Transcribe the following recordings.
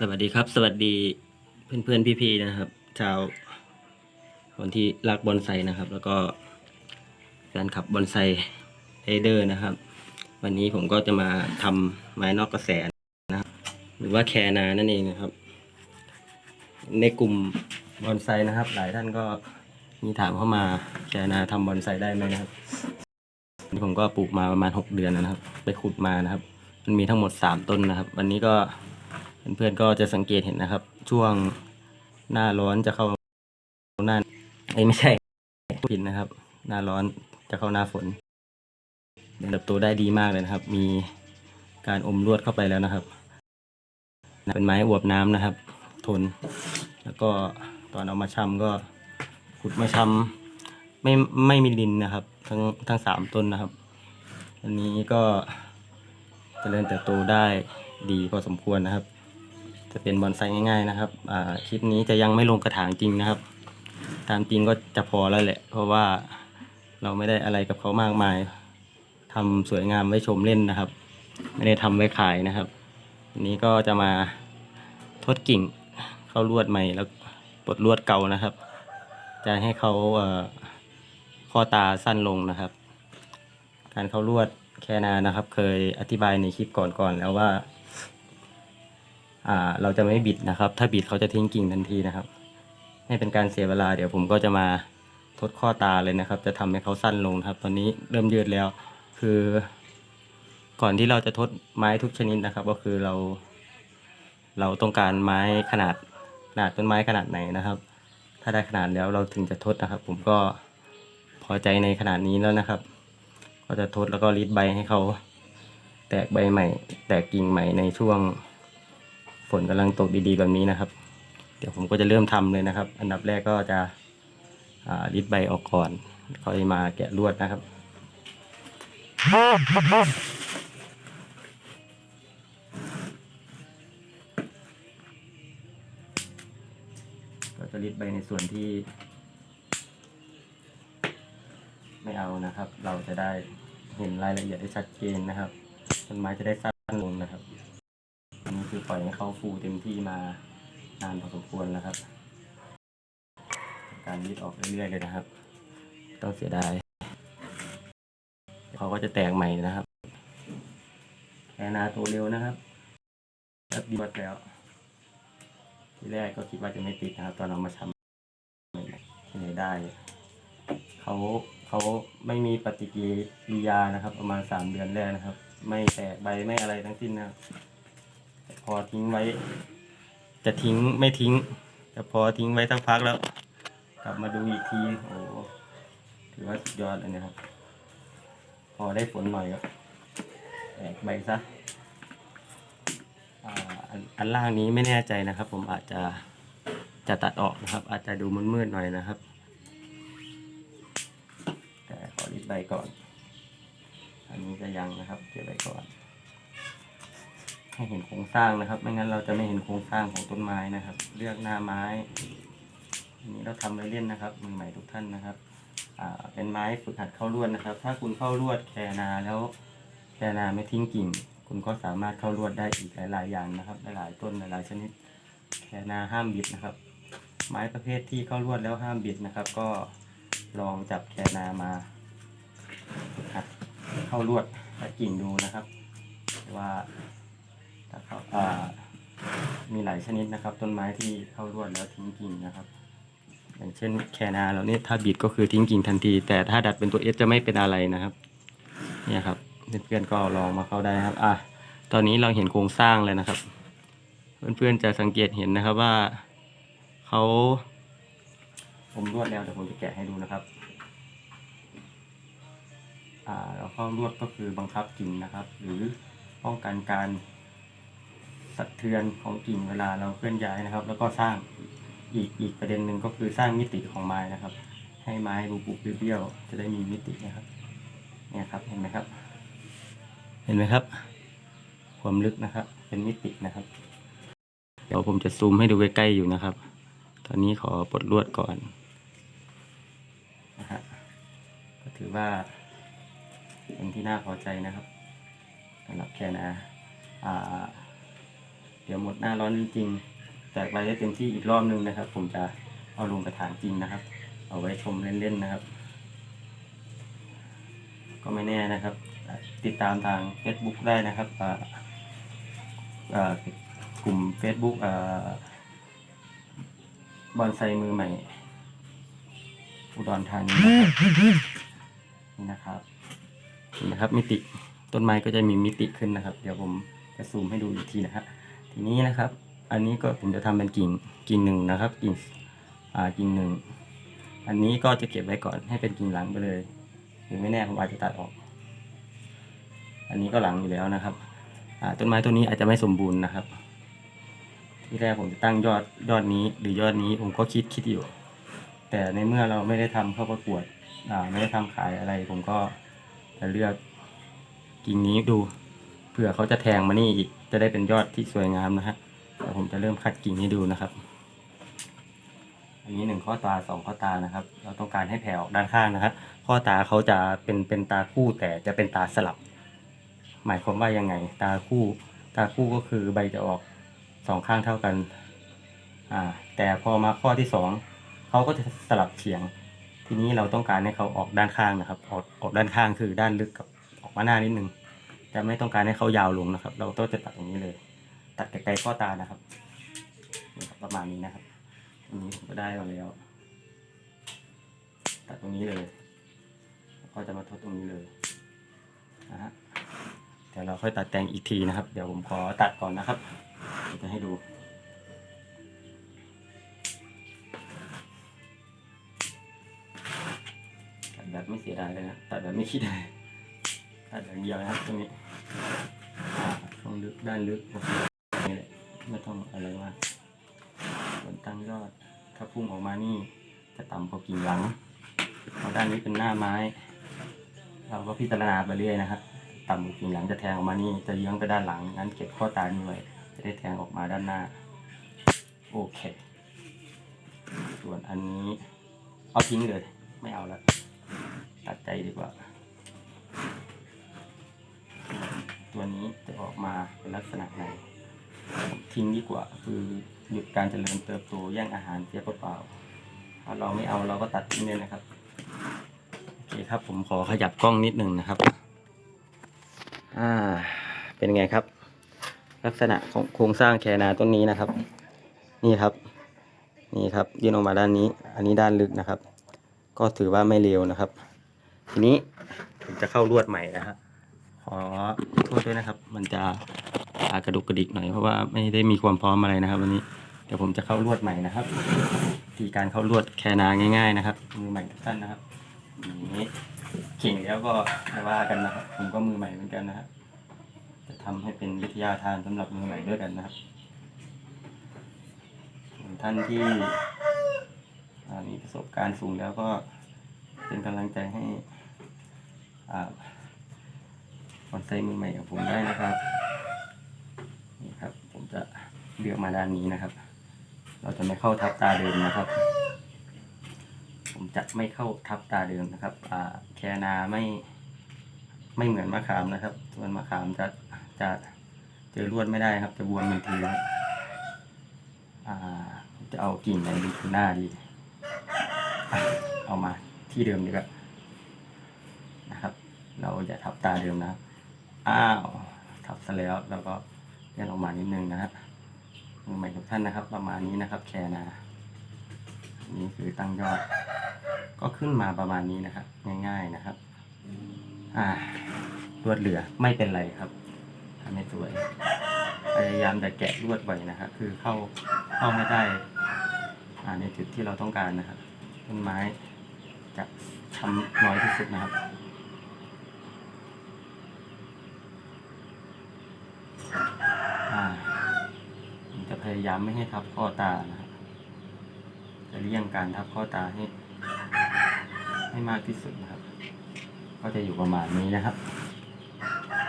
สวัสดีครับ สวัสดีเพื่อนเพื่อนพี่ๆนะครับ ชาวคนที่รักบอนไซนะครับ แล้วก็แฟนคลับบอนไซเฮเดอร์นะครับ วันนี้ผมก็จะมาทำไม้นอกกระแสนะครับ หรือว่าแคนานั่นเองนะครับ ในกลุ่มบอนไซนะครับ หลายท่านก็มีถามเข้ามาแคนาทำบอนไซได้ไหมนะครับนี่ผมก็ปลูกมาประมาณหกเดือนนะครับ ไปขุดมานะครับ มันมีทั้งหมดสามต้นนะครับ วันนี้ก็ เพื่อนๆก็จะสังเกตเห็นนะครับ ช่วงหน้าร้อนจะเข้าหน้าไอ้ไม่ใช่ผิดนะครับ หน้าร้อนจะเข้าหน้าฝนเติบโตได้ดีมากเลยนะครับ มีการอมลวดเข้าไปแล้วนะครับ เป็นไม้อวบน้ำนะครับ ทน แล้วก็ตอนเอามาชำก็ขุดมาชำไม่ไม่มีดินนะครับ ทั้งทั้งสามต้นนะครับ อันนี้ก็เจริญเติบโตได้ดีพอสมควรนะครับ จะเป็นบอนไซง่าย ๆนะครับคลิปนี้จะยังไม่ลงกระถางจริงนะครับ ตามจริงก็จะพอแล้วแหละ เพราะว่าเราไม่ได้อะไรกับเขามากมายทำสวยงามไว้ชมเล่นนะครับ ไม่ได้ทำไว้ขายนะครับวันนี้ก็จะมาทดกิ่งเข้าลวดใหม่แล้วปลดลวดเก่านะครับ จะให้เขาเข้อตาสั้นลงนะครับ การเข้าลวดแคนานะครับ เคยอธิบายในคลิปก่อนๆแล้วว่า เราจะไม่บิดนะครับ ถ้าบิดเขาจะทิ้งกิ่งทันทีนะครับ ให้เป็นการเสียเวลาเดี๋ยวผมก็จะมาทดข้อตาเลยนะครับ จะทำให้เขาสั้นลงครับ ตอนนี้เริ่มยืดแล้ว คือ ก่อนที่เราจะทดไม้ทุกชนิดนะครับ ก็คือเรา เราต้องการไม้ขนาดขนาดต้นไม้ขนาดไหนนะครับ ถ้าได้ขนาดแล้วเราถึงจะทดนะครับ ผมก็พอใจในขนาดนี้แล้วนะครับ ก็จะทดแล้วก็รีดใบให้เขา แตกใบใหม่ แตกกิ่งใหม่ในช่วง ฝนกำลังตกดีๆแบบนี้นะครับ เดี๋ยวผมก็จะเริ่มทำเลยนะครับ อันดับแรกก็จะริดใบออกก่อนค่อยมาแกะลวดนะครับก็จะริดใบในส่วนที่ ไม่เอานะครับ เราจะได้เห็นรายละเอียดได้ชัดเจนนะครับต้นไม้จะได้สั้นลงนะครับ นนี้คือปล่อยให้เขาฟูเต็มที่มานานพอสมควรแล้วครับ การรีดออกเรื่อยๆเลยนะครับ ต้องเสียดายเขาก็จะแตกใหม่นะครับแอนนาโตเร็วนะครับแป๊บดียวแล้ว ที่แรกก็คิดว่าจะไม่ติดนะครับ ตอนเอามาชำที่ไหนได้ เขาเขาไม่มีปฏิกิริยานะครับ ประมาณสามเดือนแรกนะครับ ไม่แตกใบไม่อะไรทั้งสิ้นนะครับ พอทิ้งไว้ จะทิ้งไม่ทิ้ง แต่พอทิ้งไว้สักพักแล้ว กลับมาดูอีกทีโอ้โหถือว่าสุดยอดเลยนะครับ พอได้ฝนหน่อยก็แตกใบซะอันล่างนี้ไม่แน่ใจนะครับ ผมอาจจะจะตัดออกนะครับ อาจจะดูมืดๆหน่อยนะครับ แต่ขอรีดใบก่อน อันนี้จะยังนะครับเก็บไว้ก่อน ให้เห็นโครงสร้างนะครับ ไม่งั้นเราจะไม่เห็นโครงสร้างของต้นไม้นะครับ เลือกหน้าไม้อันนี้เราทำไว้เล่นนะครับมือใหม่ทุกท่านนะครับอ่าเป็นไม้ฝึกหัดเข้าลวดนะครับ ถ้าคุณเข้าลวดแคนาแล้วแคนาไม่ทิ้งกิ่ง คุณก็สามารถเข้าลวดได้อีกหลาย ๆ อย่างนะครับ หลายๆต้นหลายๆชนิดแคนาห้ามบิดนะครับ ไม้ประเภทที่เข้าลวดแล้วห้ามบิดนะครับ ก็ลองจับแคนามาหัดเข้าลวดและกิ่งดูนะครับ ว่า ถ้าเขาอ่ามีหลายชนิดนะครับ ต้นไม้ที่เข้าลวดแล้วทิ้งกิ่งนะครับ อย่างเช่นแคนาเราเนี่ยถ้าบิดก็คือทิ้งกิ่งทันที แต่ถ้าดัดเป็นตัวเอสจะไม่เป็นอะไรนะครับเนี่ยครับเพื่อนๆก็ลองมาเข้าได้ครับอะตอนนี้เราเห็นโครงสร้างเลยนะครับ เพื่อนๆจะสังเกตเห็นนะครับว่าเขาผมรวดแล้วเดี๋ยวผมจะแกะให้ดูนะครับอ่าเราเข้ารวดก็คือบังคับกิ่งนะครับ หรือป้องกันการ สะเทือนของกิ่งเวลาเราเคลื่อนย้ายนะครับ แล้วก็สร้างอีกอีกประเด็นหนึ่งก็คือสร้างมิติของไม้นะครับ ให้ไม้บุบๆเบี้ยวจะได้มีมิตินะครับเนี่ยครับเห็นไหมครับ เห็นไหมครับ ความลึกนะครับ เป็นมิตินะครับ เดี๋ยวผมจะซูมให้ดูใกล้ๆอยู่นะครับ ตอนนี้ขอปลดลวดก่อนนะฮะก็ถือว่าเป็นที่น่าพอใจนะครับสำหรับแคนาอ่า เดี๋ยวหมดหน้าร้อนจริงๆแตกใบได้เต็มที่อีกรอบนึงนะครับ ผมจะเอาลงกระถางจริงนะครับ เอาไว้ชมเล่นๆนะครับ ก็ไม่แน่นะครับ ติดตามทาง Facebook ได้นะครับกลุ่ม Facebook บอนไซมือใหม่ อุดรธานีนะครับนี่นะครับนะครับมิติต้นไม้ก็จะมีมิติขึ้นนะครับ เดี๋ยวผมจะซูมให้ดูอีกทีนะครับ ทีนี้นะครับ อันนี้ก็ผมจะทำเป็นกิ่งกิ่งหนึ่งนะครับ กิ่งอ่ากิ่งหนึ่งอันนี้ก็จะเก็บไว้ก่อนให้เป็นกิ่งหลังไปเลยหรือไม่แน่ผมอาจจะตัดออก อันนี้ก็หลังอยู่แล้วนะครับอ่าต้นไม้ต้นนี้อาจจะไม่สมบูรณ์นะครับ ที่แรกผมจะตั้งยอดยอดนี้ หรือยอดนี้ผมก็คิดคิดอยู่ แต่ในเมื่อเราไม่ได้ทำเข้าประกวดอ่าไม่ได้ทำขายอะไร ผมก็จะเลือกกิ่งนี้ดู ผื่อเขาจะแทงมานี่อีกจะได้เป็นยอดที่สวยงามนะฮะเดี๋ยวผมจะเริ่มคัดกิ่งให้ดูนะครับ อันนี้หนึ่งข้อตาสองข้อตานะครับ เราต้องการให้แผ่ออกด้านข้างนะครับ ข้อตาเขาจะเป็นเป็นตาคู่แต่จะเป็นตาสลับ หมายความว่ายังไง ตาคู่ ตาคู่ก็คือใบจะออกสองข้างเท่ากันอ่าแต่พอมาข้อที่สองเขาก็จะสลับเฉียง ทีนี้เราต้องการให้เขาออกด้านข้างนะครับ ออกออกด้านข้างคือด้านลึกกับออกมาหน้านิดนึง แต่ไม่ต้องการให้เขายาวลงนะครับ เราต้องจะตัดตรงนี้เลย ตัดไกลๆข้อตานะครับนี่ครับประมาณนี้นะครับตรงนี้ผมก็ได้มาแล้ว ตัดตรงนี้เลยก็จะมาทดตรงนี้เลยนะฮะเดี๋ยวเราค่อยตัดแต่งอีกทีนะครับ เดี๋ยวผมขอตัดก่อนนะครับจะให้ดูตัดแบบไม่เสียดายเลยนะตัดแบบไม่คิดเลยตัดอย่างเดียวนะครับตรงนี้ ลึกด้านลึกนี่แหละไม่ต้องอะไรมากส่วนตั้งยอดถ้าพุ่งออกมานี่จะต่ำกว่ากิ่งหลังเพราะด้านนี้เป็นหน้าไม้ เราก็พิจารณาไปเรื่อยนะครับ ต่ำกว่ากิ่งหลังจะแทงออกมานี่จะเยื้องไปด้านหลังงั้นเก็บข้อตานี้ไว้จะได้แทงออกมาด้านหน้าโอเค ส่วนอันนี้เอาทิ้งเลย ไม่เอาแล้วตัดใจดีกว่า ตัวนี้จะออกมาเป็นลักษณะไหน ทิ้งดีกว่าคือหยุดการเจริญเติบโตแย่งอาหารเสียเปล่าๆถ้าเราไม่เอาเราก็ตัดทิ้งเลยนะครับโอเคครับผมขอขยับกล้องนิดหนึ่งนะครับอ่าเป็นไงครับ ลักษณะของโครงสร้างแคนาต้นนี้นะครับ นี่ครับ นี่ครับยื่นออกมาด้านนี้ อันนี้ด้านลึกนะครับ ก็ถือว่าไม่เร็วนะครับ ทีนี้ผมจะเข้าลวดใหม่นะฮะ ขอโทษด้วยนะครับ มันจะากระดุกกระดิกหน่อยเพราะว่าไม่ได้มีความพร้อมอะไรนะครับ วันนี้เดี๋ยวผมจะเข้าลวดใหม่นะครับวิธีการเข้าลวดแคนาง่าย ๆ นะครับ มือใหม่ทุกท่านนะครับอย่างนี้ขิงแล้วก็ไม่ว่ากันนะครับ ผมก็มือใหม่เหมือนกันนะครับจะทำให้เป็นวิทยาทานสำหรับมือใหม่ด้วยกันนะครับท่านที่มีประสบการณ์สูงแล้วก็เป็นกำลังใจให้ อ่าคอนไซมือใหม่ของผมได้นะครับนี่ครับ ผมจะเลือกมาด้านนี้นะครับ เราจะไม่เข้าทับตาเดิมนะครับ ผมจะไม่เข้าทับตาเดิมนะครับอ่าแคนาไม่ไม่เหมือนมะขามนะครับส่วนมะขามจะจะเจอลวดไม่ได้ครับ จะบวมทันทีนะครับอ่าจะเอากิ่งไหนดีคือหน้าดี เอามาที่เดิมดีกว่านะครับ เราอย่าทับตาเดิมนะครับ อ้าวทับซะแล้วเราก็เลื่อนออกมานิดนึงนะครับมือใหม่ทุกท่านนะครับ ประมาณนี้นะครับ แคนานี่คือตั้งยอด ก็ขึ้นมาประมาณนี้นะครับ ง่าย ๆนะครับ อ่าลวดเหลือไม่เป็นไรครับทำให้สวยพยายามจะแกะลวดไว้นะครับคือเข้าเข้าให้ได้อ่าในจุดที่เราต้องการนะครับต้นไม้จะทำน้อยที่สุดนะครับ อ่าผมจะ พยายามไม่ให้ทับข้อตานะครับจะเลี่ยงการทับข้อตาให้ ให้มากที่สุดนะครับ ก็จะอยู่ประมาณนี้นะครับ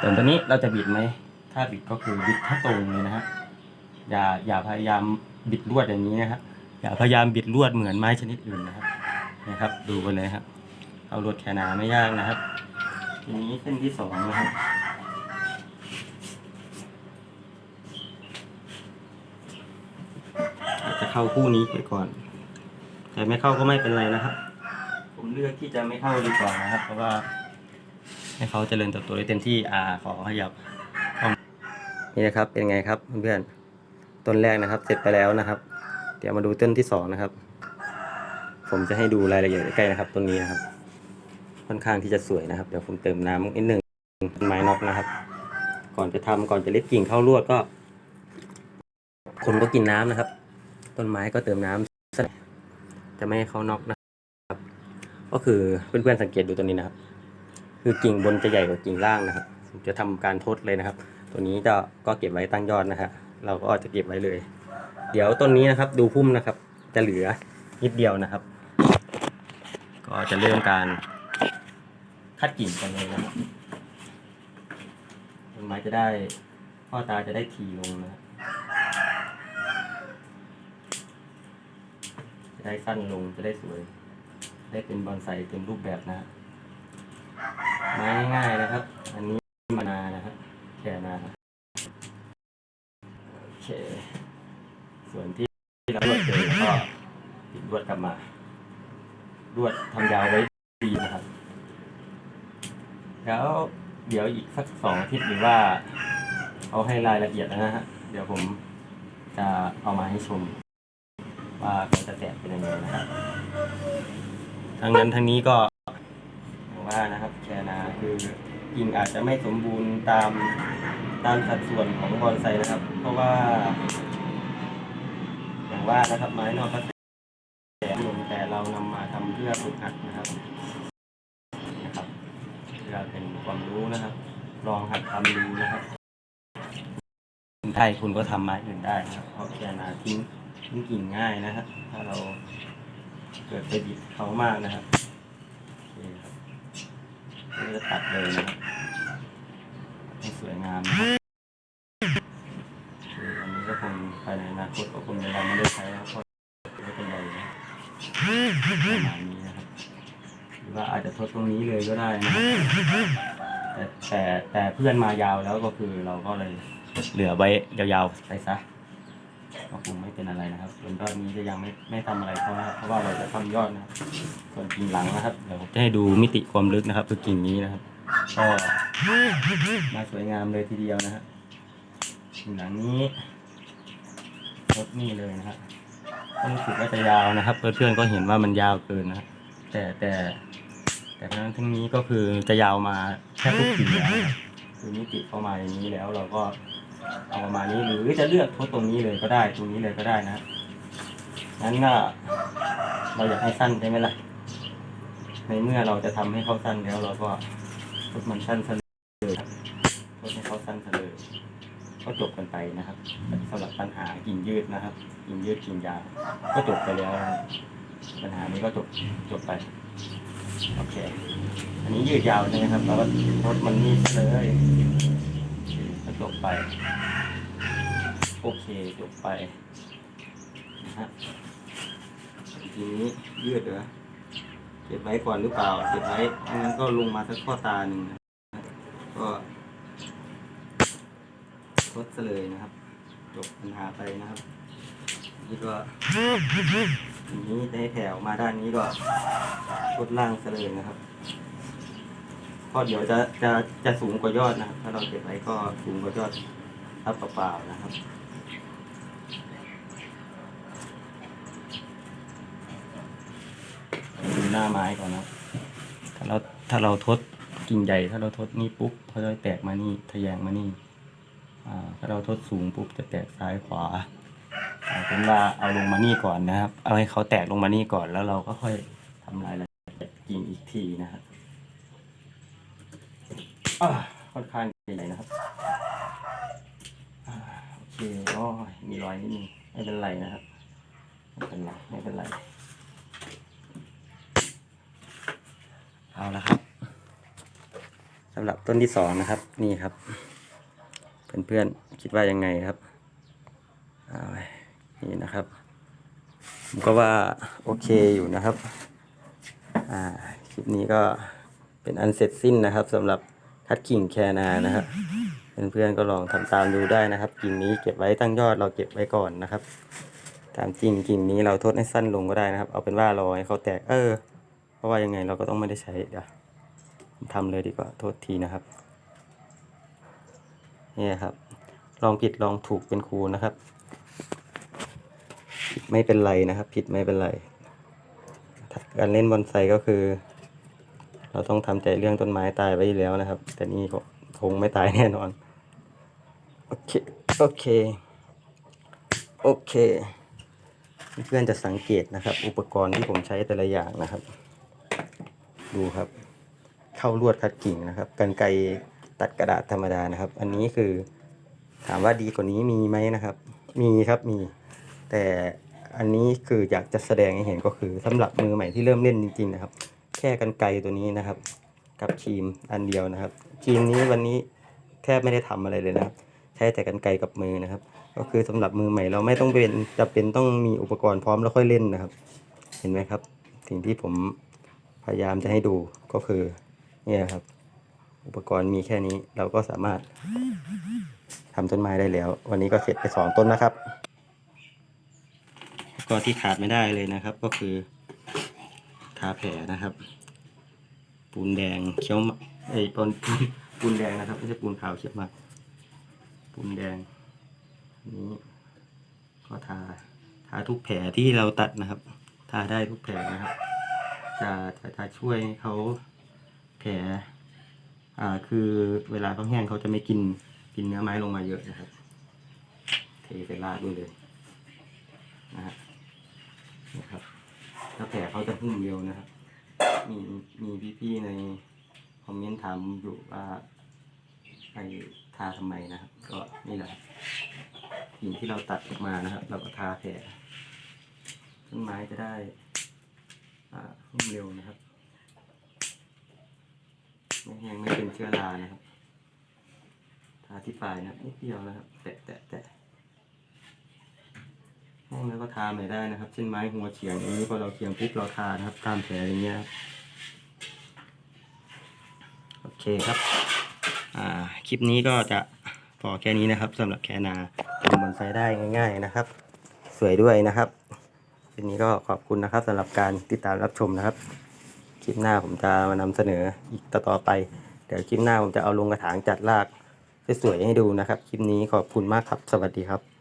ส่วนตัวนี้เราจะบิดไหม ถ้าบิดก็คือบิดถ้าตรงเลยนะฮะอย่าอย่าพยายามบิดลวดอย่างนี้นะครับอย่าพยายามบิดลวดเหมือนไม้ชนิดอื่นนะครับ นะครับ ดูไปเลยครับ เอาลวดแคนาไม่ยากนะครับ ทีนี้เส้นที่สองนะครับ เข้าคู่นี้ไปก่อน แต่ไม่เข้าก็ไม่เป็นไรนะครับ ผมเลือกที่จะไม่เข้าดีกว่านะครับ เพราะว่า ให้เขาเจริญเติบโตได้เต็มที่อ่าขอขยับเข้านี่นะครับเป็นไงครับเพื่อนๆต้นแรกนะครับ เสร็จไปแล้วนะครับ เดี๋ยวมาดูต้นที่สองนะครับ ผมจะให้ดูรายละเอียดใกล้ๆนะครับต้นนี้นะครับ ค่อนข้างที่จะสวยนะครับ เดี๋ยวผมเติมน้ำนิดหนึ่งเป็นไม้น็อกนะครับ ก่อนจะทำก่อนจะเล็ดกิ่งเข้าลวดก็ คนก็กินน้ำนะครับ ต้นไม้ก็เติมน้ำจะไม่ให้เขาน็อกนะครับ ก็คือเพื่อนๆสังเกตดูตัวนี้นะครับ คือกิ่งบนจะใหญ่กว่ากิ่งล่างนะครับ จะทำการทดเลยนะครับ ตัวนี้จะก็เก็บไว้ตั้งยอดนะฮะเราก็จะเก็บไว้เลย เดี๋ยวต้นนี้นะครับ ดูพุ่มนะครับ จะเหลือนิดเดียวนะครับ ก็จะเริ่มการคัดกิ่งกันเลยนะครับต้นไม้จะได้พ่อตาจะได้ทีลงนะครับ จะได้สั้นลงจะได้สวย ได้เป็นบอนไซเต็มรูปแบบนะไม้ง่ายๆนะครับ อันนี้มานานะครับแค่นาโอเคส่วนที่เราลวดเจอก็ติดลวดกลับมาลวดทำยาวไว้ดีนะครับ แล้วเดี๋ยวอีกสักสองอาทิตย์หรือว่า เอาให้รายละเอียดนะฮะ เดี๋ยวผมจะเอามาให้ชม ว่าเขาจะแตกเป็นยังไงนะครับทั้งนั้นทั้งนี้ก็อย่างว่านะครับแคนาคือกิ่งอาจจะไม่สมบูรณ์ตามตามสัดส่วนของบอนไซนะครับ เพราะว่า อย่างว่านะครับไม้นอกกระแสลงแต่เรานำมาทำเพื่อฝึกหัดนะครับนะครับเพื่อเป็นความรู้นะครับ ลองหัดทำดูนะครับคุณไทยคุณก็ทำไม้อื่นได้นะครับเพราะแคนาทิ้ง ทิ้งกิ่งง่ายนะครับ ถ้าเราเกิดไปบิดเขามากนะครับโอเคครับเราจะตัดเลยนะครับให้สวยงามนะครับอันนี้ก็คงภายในอนาคตก็คงจะยังไม่ได้ใช้นะครับเพราะไม่เป็นไรนะประมาณนี้นะครับหรือว่าอาจจะทดตรงนี้เลยก็ได้นะครับแต่แต่แต่เพื่อนมายาวแล้วก็คือเราก็เลยเหลือไว้ยาวๆไปซะ ก็คงไม่เป็นอะไรนะครับ ส่วนยอดนี้จะยังไม่ไม่ทำอะไรเพราะว่าเพราะว่าเราจะทำยอดนะครับ ส่วนกิ่งหลังนะครับเดี๋ยวผมจะให้ดูมิติความลึกนะครับคือกิ่งนี้นะครับก็มาสวยงามเลยทีเดียวนะครับกิ่งหลังนี้ลดนี่เลยนะครับก็รู้สึกว่าจะยาวนะครับ เพื่อนๆก็เห็นว่ามันยาวเกินนะครับแต่แต่แต่ทั้งนั้นทั้งนี้ก็คือจะยาวมาแค่ทุกกิ่งแล้วนะครับคือมิติเข้ามาอย่างนี้แล้วเราก็ เอาประมาณนี้หรือจะเลือกทดตรงนี้เลยก็ได้ ตรงนี้เลยก็ได้นะงั้นก็เราอยากให้สั้นใช่ไหมล่ะ ในเมื่อเราจะทำให้เขาสั้นแล้วเราก็ทดมันสั้นเลยทดให้เขาสั้นเลยก็จบกันไปนะครับสำหรับปัญหากิ่งยืดนะครับ กิ่งยืดกิ่งยาวก็จบไปแล้ว ปัญหานี้ก็จบจบไปโอเค อันนี้ยืดยาวใช่ไหมครับ เราก็ทดมันนี่เลยก็จบไป โอเคจบไปนะฮะทีนี้ยืดเหรอเก็บไว้ก่อนหรือเปล่าเก็บไว้ไม่งั้นก็ลงมาสักข้อตาหนึ่งนะก็ทดเลยนะครับ จบปัญหาไปนะครับ นี่ก็ทีนี้จะให้แผ่ออกมาด้านนี้ก็ทดล่างเลยนะครับเพราะเดี๋ยวจะจะจะสูงกว่ายอดนะครับถ้าเราเก็บไว้ก็สูงกว่ายอดทับเปล่าๆนะครับ ดูห น้าไม้ก่อนนะถ้าเราถ้าเราทดกิ่งใหญ่ ถ้าเราทดนี่ปุ๊บเขาจะแตกมานี่ทะแยงมานี่อ่าถ้าเราทดสูงปุ๊บจะแตกซ้ายขวาเป็นว่าเอาลงมานี่ก่อนนะครับ เอาให้เขาแตกลงมานี่ก่อนแล้วเราก็ค่อยทำรายละเอียดกิ่งอีกทีนะครับอ่าค่อนข้างใหญ่นะครับอ่าโอเคโอ้ยมีรอยนิดนึงไม่เป็นไรนะครับไม่เป็นไรไม่เป็นไร เอาละครับสำหรับต้นที่สองนะครับ นี่ครับ เพื่อนๆคิดว่ายังไงครับเอาไว้นี่นะครับผมก็ว่าโอเคอยู่นะครับคลิปนี้ก็เป็นอันเสร็จสิ้นนะครับสำหรับทัดกิ่งแคนานะครับเพื่อนๆก็ลองทำตามดูได้นะครับ กิ่งนี้เก็บไว้ตั้งยอดเราเก็บไว้ก่อนนะครับ ตามจริงกิ่งนี้เราทดให้สั้นลงก็ได้นะครับ เอาเป็นว่ารอให้เขาแตกเออ ราะว่ายังไงเราก็ต้องไม่ได้ใช้เดี๋ยวผมทำเลยดีกว่าโทษทีนะครับนี่ครับ ลองผิดลองถูกเป็นครูนะครับผิดไม่เป็นไรนะครับ ผิดไม่เป็นไรการเล่นบอนไซก็คือ เราต้องทำใจเรื่องต้นไม้ตายไว้แล้วนะครับ แต่นี่คงไม่ตายแน่นอนโอเคโอเคโอเค เพื่อนจะสังเกตนะครับ อุปกรณ์ที่ผมใช้แต่ละอย่างนะครับ ดูครับ เข้าลวดคัดกิ่งนะครับ กันไกตัดกระดาษธรรมดานะครับ อันนี้คือถามว่าดีกว่านี้มีไหมนะครับ มีครับมี แต่อันนี้คืออยากจะแสดงให้เห็นก็คือสำหรับมือใหม่ที่เริ่มเล่นจริง ๆ นะครับ แค่กันไกตัวนี้นะครับ กับครีมอันเดียวนะครับครีมนี้วันนี้แทบไม่ได้ทำอะไรเลยนะครับ ใช้แต่กันไกกับมือนะครับ ก็คือสำหรับมือใหม่เราไม่ต้องเป็นจะเป็นต้องมีอุปกรณ์พร้อมแล้วค่อยเล่นนะครับ เห็นไหมครับ สิ่งที่ผม พยายามจะให้ดูก็คือเนี่ยครับ อุปกรณ์มีแค่นี้เราก็สามารถทำต้นไม้ได้แล้ว วันนี้ก็เสร็จไปสองต้นนะครับ ก็ที่ขาดไม่ได้เลยนะครับ ก็คือทาแผลนะครับ ปูนแดงเขียวมาไอ้ปูนปูนแดงนะครับไม่ใช่ปูนขาวเขียวมากปูนแดงนนี้ก็ทาทาทุกแผลที่เราตัดนะครับ ทาได้ทุกแผลนะครับ จะจะจะช่วยเขาแผลอ่าคือเวลาเขาแห้งเขาจะไม่กินกินเนื้อไม้ลงมาเยอะนะครับ เทใส่ราดด้วยเลยนะฮะนะครับแล้วแผลเขาจะหุ้มเร็วนะครับ มีมีพี่ๆในคอมเมนต์ถามอยู่ว่าไปทาทำไมนะครับ ก็นี่แหละครับกิ่งที่เราตัดออกมานะครับ เราก็ทาแผลต้นไม้จะได้ หุ้มเร็วนะครับไม่แห้งไม่เป็นเชื้อรานะครับ ทาที่ปลายนะครับนิดเดียวนะครับ แตะแตะแตะแห้งแล้วก็ทาใหม่ได้นะครับ เช่นไม้หัวเฉียงอย่างนี้พอเราเฉียงปุ๊บเราทานะครับ ตามแผลอย่างเงี้ยครับโอเคครับอ่าคลิปนี้ก็จะพอแค่นี้นะครับสำหรับแคนาทำบอนไซได้ง่าย ๆนะครับ สวยด้วยนะครับ ลิปนี้ก็ขอบคุณนะครับสำหรับการติดตามรับชมนะครับ คลิปหน้าผมจะมานำเสนออีกต่อไป เดี๋ยวคลิปหน้าผมจะเอาลงกระถางจัดรากสวยๆให้ดูนะครับ คลิปนี้ขอบคุณมากครับ สวัสดีครับ